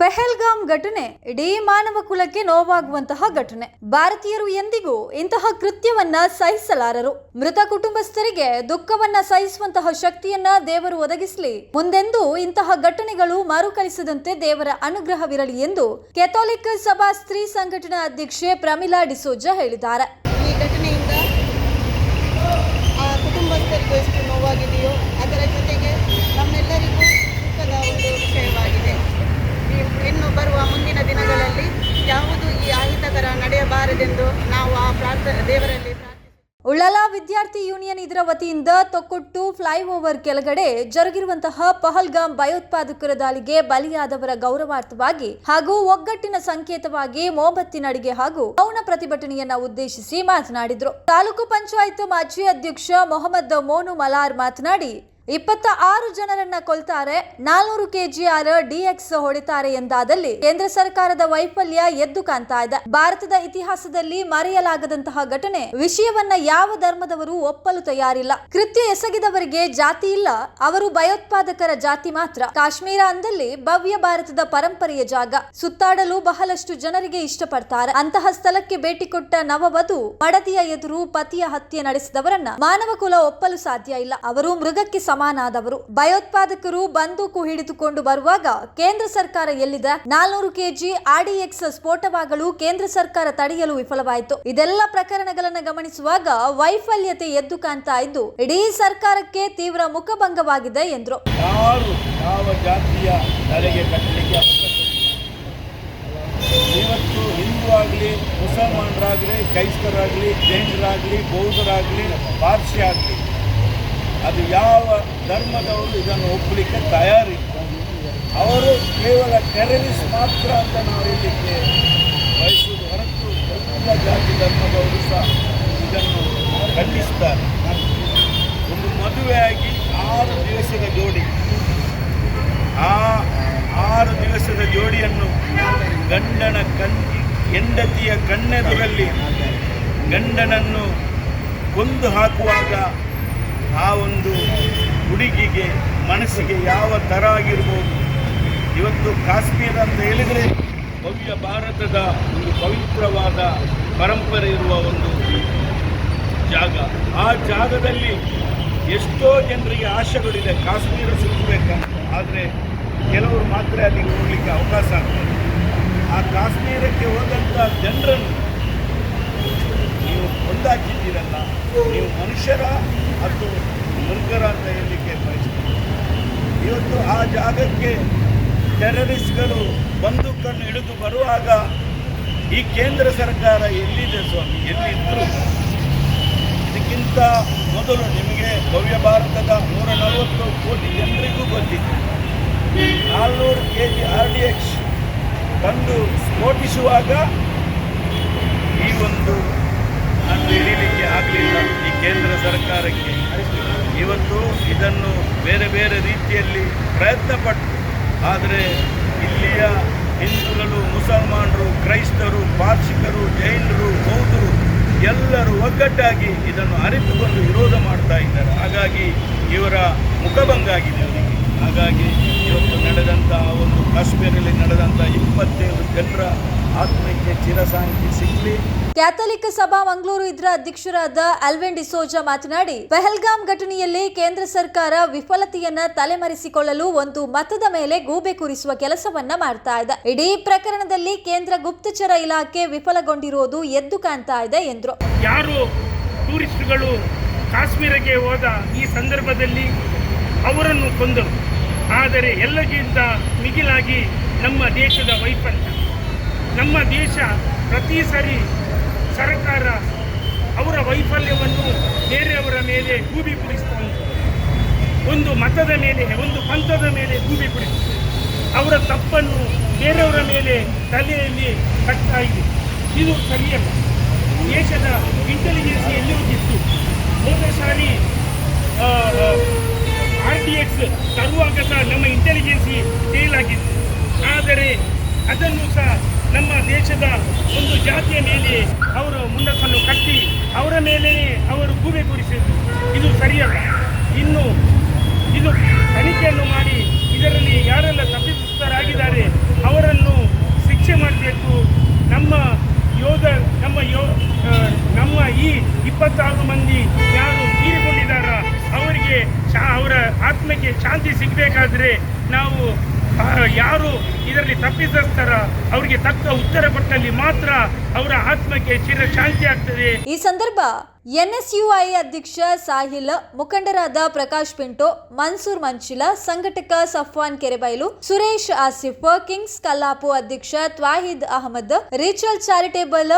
ಪೆಹಲ್ಗಾಮ್ ಘಟನೆ ಇಡೀ ಮಾನವ ಕುಲಕ್ಕೆ ನೋವಾಗುವಂತಹ ಘಟನೆ. ಭಾರತೀಯರು ಎಂದಿಗೂ ಇಂತಹ ಕೃತ್ಯವನ್ನ ಸಹಿಸಲಾರರು. ಮೃತ ಕುಟುಂಬಸ್ಥರಿಗೆ ದುಃಖವನ್ನ ಸಹಿಸುವಂತಹ ಶಕ್ತಿಯನ್ನ ದೇವರು ಒದಗಿಸಲಿ. ಮುಂದೆಂದೂ ಇಂತಹ ಘಟನೆಗಳು ಮರುಕಳಿಸದಂತೆ ದೇವರ ಅನುಗ್ರಹವಿರಲಿ ಎಂದು ಕೆಥೋಲಿಕ್ ಸಭಾ ಸ್ತ್ರೀ ಸಂಘಟನಾ ಅಧ್ಯಕ್ಷೆ ಪ್ರಮಿಲಾ ಡಿಸೋಜಾ ಹೇಳಿದ್ದಾರೆ. ಅಹಿತಕರ ನಡೆಯಬಾರದೆಂದು ನಾವು ಆ ಪ್ರಾರ್ಥ, ದೇವರಲ್ಲಿ ಉಳ್ಳಲ ವಿದ್ಯಾರ್ಥಿ ಯೂನಿಯನ್ ಇದರ ವತಿಯಿಂದ ತೊಕ್ಕೊಟ್ಟು ಫ್ಲೈಓವರ್ ಕೆಳಗಡೆ ಜರುಗಿರುವಂತಹ ಪಹಲ್ಗಾಮ್ ಭಯೋತ್ಪಾದಕರ ದಾಳಿಗೆ ಬಲಿಯಾದವರ ಗೌರವಾರ್ಥವಾಗಿ ಹಾಗೂ ಒಗ್ಗಟ್ಟಿನ ಸಂಕೇತವಾಗಿ ಮೊಂಬತ್ತಿನ ಅಡಿಗೆ ಹಾಗೂ ಮೌನ ಪ್ರತಿಭಟನೆಯನ್ನ ಉದ್ದೇಶಿಸಿ ಮಾತನಾಡಿದರು. ತಾಲೂಕು ಪಂಚಾಯತ್ ಮಾಜಿ ಅಧ್ಯಕ್ಷ ಮೊಹಮ್ಮದ್ ಮೋನು ಮಲಾರ್ ಮಾತನಾಡಿ ಇಪ್ಪತ್ತ ಆರು ಜನರನ್ನ ಕೊಲ್ತಾರೆ, ನಾಲ್ನೂರು ಕೆಜಿಆರ್ ಡಿಎಕ್ಸ್ ಹೊಡಿತಾರೆ ಎಂದಾದಲ್ಲಿ ಕೇಂದ್ರ ಸರ್ಕಾರದ ವೈಫಲ್ಯ ಎದ್ದು ಕಾಣ್ತಾ ಇದೆ. ಭಾರತದ ಇತಿಹಾಸದಲ್ಲಿ ಮರೆಯಲಾಗದಂತಹ ಘಟನೆ, ವಿಷಯವನ್ನ ಯಾವ ಧರ್ಮದವರು ಒಪ್ಪಲು ತಯಾರಿಲ್ಲ. ಕೃತ್ಯ ಎಸಗಿದವರಿಗೆ ಜಾತಿ ಇಲ್ಲ, ಅವರು ಭಯೋತ್ಪಾದಕರ ಜಾತಿ ಮಾತ್ರ. ಕಾಶ್ಮೀರ ಅಂದಲ್ಲಿ ಭವ್ಯ ಭಾರತದ ಪರಂಪರೆಯ ಜಾಗ. ಸುತ್ತಾಡಲು ಬಹಳಷ್ಟು ಜನರಿಗೆ ಇಷ್ಟಪಡ್ತಾರೆ. ಅಂತಹ ಸ್ಥಳಕ್ಕೆ ಭೇಟಿ ಕೊಟ್ಟ ನವವಧು ಮಡದಿಯ ಎದುರು ಪತಿಯ ಹತ್ಯೆ ನಡೆಸಿದವರನ್ನ ಮಾನವ ಕುಲ ಒಪ್ಪಲು ಸಾಧ್ಯ ಇಲ್ಲ. ಅವರು ಮೃಗಕ್ಕೆ ಸಮಾನಾದವರು. ಭಯೋತ್ಪಾದಕರು ಬಂದೂಕು ಹಿಡಿದುಕೊಂಡು ಬರುವಾಗ ಕೇಂದ್ರ ಸರ್ಕಾರ ಎಲ್ಲಿದೆ? ನಾಲ್ನೂರು ಕೆಜಿ ಆರ್ಡಿಎಕ್ಸ್ ಸ್ಫೋಟವಾಗಲು ಕೇಂದ್ರ ಸರ್ಕಾರ ತಡೆಯಲು ವಿಫಲವಾಯಿತು. ಇದೆಲ್ಲ ಪ್ರಕರಣಗಳನ್ನು ಗಮನಿಸುವಾಗ ವೈಫಲ್ಯತೆ ಎದ್ದು ಕಾಣ್ತಾ ಇದ್ದು, ಇಡೀ ಸರ್ಕಾರಕ್ಕೆ ತೀವ್ರ ಮುಖಭಂಗವಾಗಿದೆ ಎಂದರು. ಆಗಲಿ, ಮುಸಲ್ಮಾನರಾಗಲಿ, ಕ್ರೈಸ್ತರಾಗಲಿ, ಜೈನರಾಗಲಿ, ಬೌದ್ಧರಾಗಲಿ, ಪಾರ್ಸಿ ಆಗಲಿ ಅದು ಯಾವ ಧರ್ಮದವರು ಇದನ್ನು ಒಪ್ಪಲಿಕ್ಕೆ ತಯಾರಿಲ್ಲ ಅವರು ಕೇವಲ ಟೆರರಿಸ್ಟ್ ಮಾತ್ರ ಅಂತ ನಾವು ಹೇಳಲಿಕ್ಕೆ ಬಯಸುವುದು ಹೊರತು ಎಲ್ಲ ಜಾತಿ ಧರ್ಮದವರು ಸಹ ಇದನ್ನು ಖಂಡಿಸ್ತಾರೆ ಒಂದು ಮದುವೆಯಾಗಿ ಆರು ದಿವಸದ ಜೋಡಿ. ಆ ಆರು ದಿವಸದ ಜೋಡಿಯನ್ನು ಗಂಡನ ಕಣ್ ಹೆಂಡತಿಯ ಕಣ್ಣೆದುರಲ್ಲಿ ಗಂಡನನ್ನು ಕೊಂದು ಹಾಕುವಾಗ ಆ ಒಂದು ಹುಡುಗಿಗೆ, ಮನಸ್ಸಿಗೆ ಯಾವ ಥರ ಆಗಿರ್ಬೋದು? ಇವತ್ತು ಕಾಶ್ಮೀರ ಅಂತ ಹೇಳಿದರೆ ಭವ್ಯ ಭಾರತದ ಒಂದು ಪವಿತ್ರವಾದ ಪರಂಪರೆ ಇರುವ ಒಂದು ಜಾಗ. ಆ ಜಾಗದಲ್ಲಿ ಎಷ್ಟೋ ಜನರಿಗೆ ಆಶೆಗಳಿದೆ ಕಾಶ್ಮೀರ ಸುತ್ತಬೇಕಂತ. ಆದರೆ ಕೆಲವರು ಮಾತ್ರ ಅಲ್ಲಿಗೆ ಹೋಗಲಿಕ್ಕೆ ಅವಕಾಶ ಆಗ್ತದೆ. ಆ ಕಾಶ್ಮೀರಕ್ಕೆ ಹೋದಂಥ ಜನರನ್ನು ನೀವು ಒಂದಾಗಿದ್ದೀರಲ್ಲ ನೀವು ಮನುಷ್ಯರ ಮತ್ತು ಮುಲ್ಕರ ಅಂತ ಹೇಳಲಿಕ್ಕೆ ಬಯಸ್ತೀನಿ. ಇವತ್ತು ಆ ಜಾಗಕ್ಕೆ ಟೆರರಿಸ್ಟ್ಗಳು ಬಂದೂಕನ್ನು ಹಿಡಿದು ಬರುವಾಗ ಈ ಕೇಂದ್ರ ಸರ್ಕಾರ ಎಲ್ಲಿದೆ ಸ್ವಾಮಿ? ಎಲ್ಲಿದ್ದರು ಇದಕ್ಕಿಂತ ಮೊದಲು ನಿಮಗೆ ಭವ್ಯ ಭಾರತದ ನೂರ ನಲವತ್ತು ಕೋಟಿ ಜನರಿಗೂ ಗೊತ್ತಿದೆ. ನಾಲ್ನೂರು K G R D X ಬಂದು ಸ್ಫೋಟಿಸುವಾಗ ಈ ಒಂದು ಹಿಡೀಲಿಕ್ಕೆ ಆಗಲಿಲ್ಲ. ಈ ಕೇಂದ್ರ ಸರ್ಕಾರಕ್ಕೆ ಇವತ್ತು ಇದನ್ನು ಬೇರೆ ಬೇರೆ ರೀತಿಯಲ್ಲಿ ಪ್ರಯತ್ನಪಟ್ಟು, ಆದರೆ ಇಲ್ಲಿಯ ಹಿಂದೂಗಳು, ಮುಸಲ್ಮಾನರು, ಕ್ರೈಸ್ತರು, ಪಾರ್ಶಿಕರು, ಜೈನರು, ಬೌದ್ಧರು ಎಲ್ಲರೂ ಒಗ್ಗಟ್ಟಾಗಿ ಇದನ್ನು ಅರಿತುಕೊಂಡು ವಿರೋಧ ಮಾಡ್ತಾ ಇದ್ದಾರೆ. ಹಾಗಾಗಿ ಇವರ ಮುಖಭಂಗ ಆಗಿದೆ ಅವರಿಗೆ. ಹಾಗಾಗಿ ಇವತ್ತು ನಡೆದಂತಹ ಒಂದು ಕಾಶ್ಮೀರಲ್ಲಿ ನಡೆದಂಥ ಇಪ್ಪತ್ತೇಳು ಜನರ ಆತ್ಮಕ್ಕೆ ಚಿರಶಾಂತಿ ಸಿಗಲಿ ಕ್ಯಾಥಲಿಕ್ ಸಭಾ ಮಂಗಳೂರು ಇದರ ಅಧ್ಯಕ್ಷರಾದ ಅಲ್ವೆನ್ ಡಿಸೋಜಾ ಮಾತನಾಡಿ ಪಹಲ್ಗಾಮ್ ಘಟನೆಯಲ್ಲಿ ಕೇಂದ್ರ ಸರ್ಕಾರ ವಿಫಲತೆಯನ್ನ ತಲೆಮರೆಸಿಕೊಳ್ಳಲು ಒಂದು ಮತದ ಮೇಲೆ ಗೂಬೆ ಕೂರಿಸುವ ಕೆಲಸವನ್ನ ಮಾಡ್ತಾ ಇದೆ. ಇಡೀ ಪ್ರಕರಣದಲ್ಲಿ ಕೇಂದ್ರ ಗುಪ್ತಚರ ಇಲಾಖೆ ವಿಫಲಗೊಂಡಿರುವುದು ಎದ್ದು ಕಾಣ್ತಾ ಇದೆ ಎಂದರು. ಯಾರು ಟೂರಿಸ್ಟ್ಗಳು ಕಾಶ್ಮೀರಕ್ಕೆ ಹೋದ ಈ ಸಂದರ್ಭದಲ್ಲಿ ಅವರನ್ನು ಕೊಂದರು. ಆದರೆ ಎಲ್ಲಕ್ಕಿಂತ ಮಿಗಿಲಾಗಿ ನಮ್ಮ ದೇಶದ ವೈಫಲ್ಯ. ನಮ್ಮ ದೇಶ ಪ್ರತಿ ಸರಿ ಸರ್ಕಾರ ಅವರ ವೈಫಲ್ಯವನ್ನು ಬೇರೆಯವರ ಮೇಲೆ ಗೂಬಿ ಕುಡಿಸ್ತಾ ಒಂದು ಮತದ ಮೇಲೆ, ಒಂದು ಪಂಥದ ಮೇಲೆ ಗೂಬಿ ಕುಡಿಸ್ತು. ಅವರ ತಪ್ಪನ್ನು ಬೇರೆಯವರ ಮೇಲೆ ತಲೆಯಲ್ಲಿ ಕಟ್ತಾ ಇದೆ. ಇದು ಸರಿಯಲ್ಲ. ದೇಶದ ಇಂಟೆಲಿಜೆನ್ಸ್ ಎಲ್ಲಿ ಹೋಗಿತ್ತು ಹೋದ ಸಾರಿ ಆರ್ ಟಿ ಎಕ್ಸ್ ತರುವಾಗ ಸಹ ನಮ್ಮ ಇಂಟೆಲಿಜೆನ್ಸಿ ಫೇಲ್ ಆಗಿತ್ತು. ಆದರೆ ಅದನ್ನು ಸಹ ನಮ್ಮ ದೇಶದ ಒಂದು ಜಾತಿಯ ಮೇಲೆ ಅವರು ಮುಂಡಕ್ಕನ್ನು ಕಟ್ಟಿ ಅವರ ಮೇಲೆ ಅವರು ಗೂಬೆ ಕೂರಿಸಿದರು ಇದು ಸರಿಯಲ್ಲ. ಇನ್ನು ಇದು ತನಿಖೆಯನ್ನು ಮಾಡಿ ಇದರಲ್ಲಿ ಯಾರೆಲ್ಲ ತಪ್ಪಿತ ತಪ್ಪಿತಸ್ಥರಾಗಿದ್ದಾರೆ ಅವರನ್ನು ಶಿಕ್ಷೆ ಮಾಡಬೇಕು. ನಮ್ಮ ಯೋಧ, ನಮ್ಮ ಯೋ ನಮ್ಮ ಈ ಇಪ್ಪತ್ತಾರು ಮಂದಿ ಯಾರು ತೀರಿಕೊಂಡಿದ್ದಾರ, ಅವರಿಗೆ ಶಾ, ಅವರ ಆತ್ಮಕ್ಕೆ ಶಾಂತಿ ಸಿಗಬೇಕಾದ್ರೆ ನಾವು ಯಾರು ಇದರಲ್ಲಿ ತಪ್ಪಿತಸ್ಥರ ಅವರಿಗೆ ತಕ್ಕ ಉತ್ತರ ಕೊಟ್ಟಲ್ಲಿ ಮಾತ್ರ ಅವರ ಆತ್ಮಕ್ಕೆ ಚಿರ ಶಾಂತಿ ಆಗ್ತದೆ. ಈ ಸಂದರ್ಭ ಎನ್ಎಸ್ಯುಐ ಅಧ್ಯಕ್ಷ ಸಾಹಿಲ್, ಮುಖಂಡರಾದ ಪ್ರಕಾಶ್ ಪಿಂಟೋ, ಮನ್ಸೂರ್ ಮಂಚಿಲ, ಸಂಘಟಕ ಸಫ್ವಾನ್ ಕೆರೆಬೈಲು, ಸುರೇಶ್ ಆಸಿಫ್, ಕಿಂಗ್ಸ್ ಕಲ್ಲಾಪು ಅಧ್ಯಕ್ಷ ತ್ವಾಹಿದ್ ಅಹಮದ್, ರಿಚಲ್ ಚಾರಿಟೇಬಲ್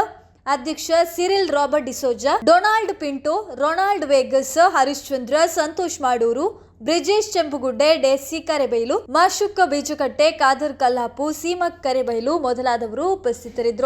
ಅಧ್ಯಕ್ಷ Cyril Robert D'Souza, Donald Pinto, Ronald Vegas, Harishchandra, Santosh ಮಾಡೂರು ಬ್ರಿಜೇಶ್ ಚೆಂಪುಗುಡ್ಡೆ ಡೆಸ್ಸಿ ಕರೆಬೈಲು ಮಾಶುಕ್ಕ ಬೀಜಕಟ್ಟೆ ಖಾದರ್ ಕಲ್ಲಾಪು ಸೀಮಕ್ ಕರೆಬೈಲು ಮೊದಲಾದವರು ಉಪಸ್ಥಿತರಿದ್ದರು.